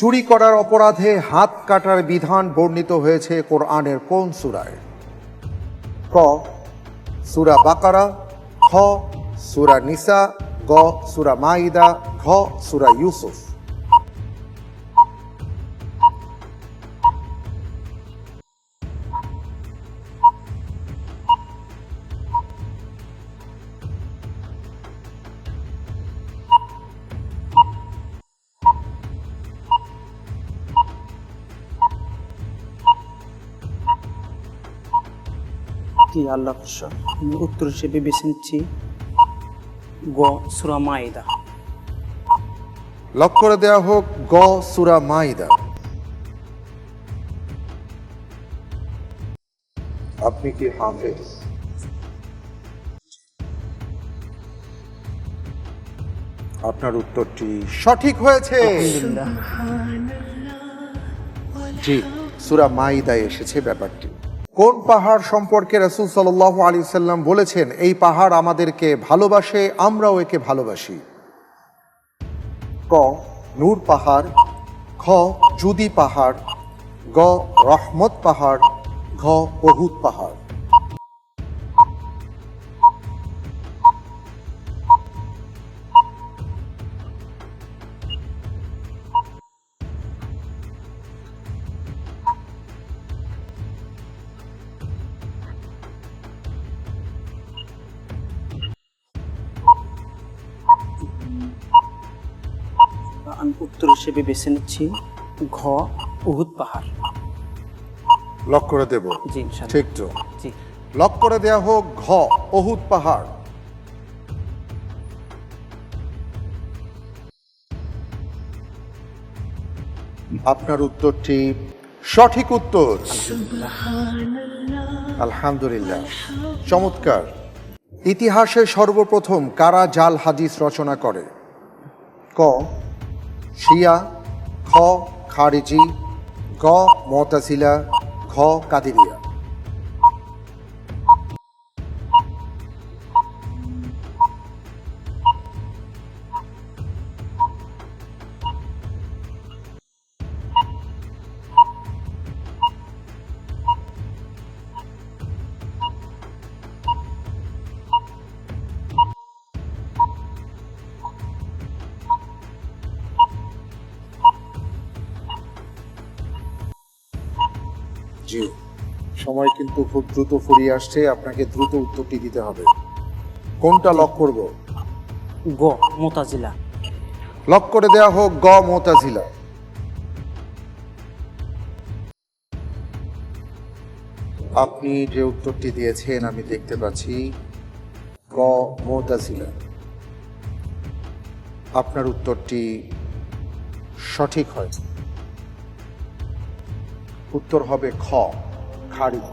চুরি করার অপরাধে হাত কাটার বিধান বর্ণিত হয়েছে কোরআনের কোন সুরায়? ক, সুরা বাকারা, খ, সুরা নিসা, গ, সুরা মাইদা, ঘ, সুরা ইউসুফ। জি আল্লাহ ভরসা। আমি উত্তর হিসেবে বেছে নিচ্ছি গ সুরা মাইদা লক করে দেয়া হোক গ সূরা মাইদা আপনি কি হাফেজ? আপনার উত্তরটি সঠিক হয়েছে। জি সুরা মাইদায় এসেছে ব্যাপারটি। কোন পাহাড় সম্পর্কে রসুল সাল আলী সাল্লাম বলেছেন, এই পাহাড় আমাদেরকে ভালোবাসে, আমরাও একে ভালোবাসি ক, নূর পাহাড়, খ জুদি পাহাড়, গ, রহমত পাহাড়, ঘ বহুত পাহাড়। আমি উত্তর হিসেবে বেছে নিচ্ছি ঘ উহুদ পাহাড়। লক করে দেব। জি ঠিক তো? জি। লক করে দেয়া হোক ঘ অহুদ পাহাড়। আপনার উত্তরটি সঠিক উত্তর। আলহামদুলিল্লাহ। চমৎকার। ইতিহাসে সর্বপ্রথম কারা জাল হাদিস রচনা করে? ক শিয়া খ খারিজি গ মতাসিলা ঘ কাদিরিয়া। জি। সময় কিন্তু খুব দ্রুত ফুরিয়ে আসছে আপনাকে দ্রুত উত্তরটি দিতে হবে। কোনটা লক করব? গ মোতাজিলা। লক করে দেয়া হোক গ মোতাজিলা। আপনি যে উত্তরটি দিয়েছেন আমি দেখতে পাচ্ছি গ মোতাজিলা। আপনার উত্তরটি সঠিক হয়। উত্তর হবে খ খারিজ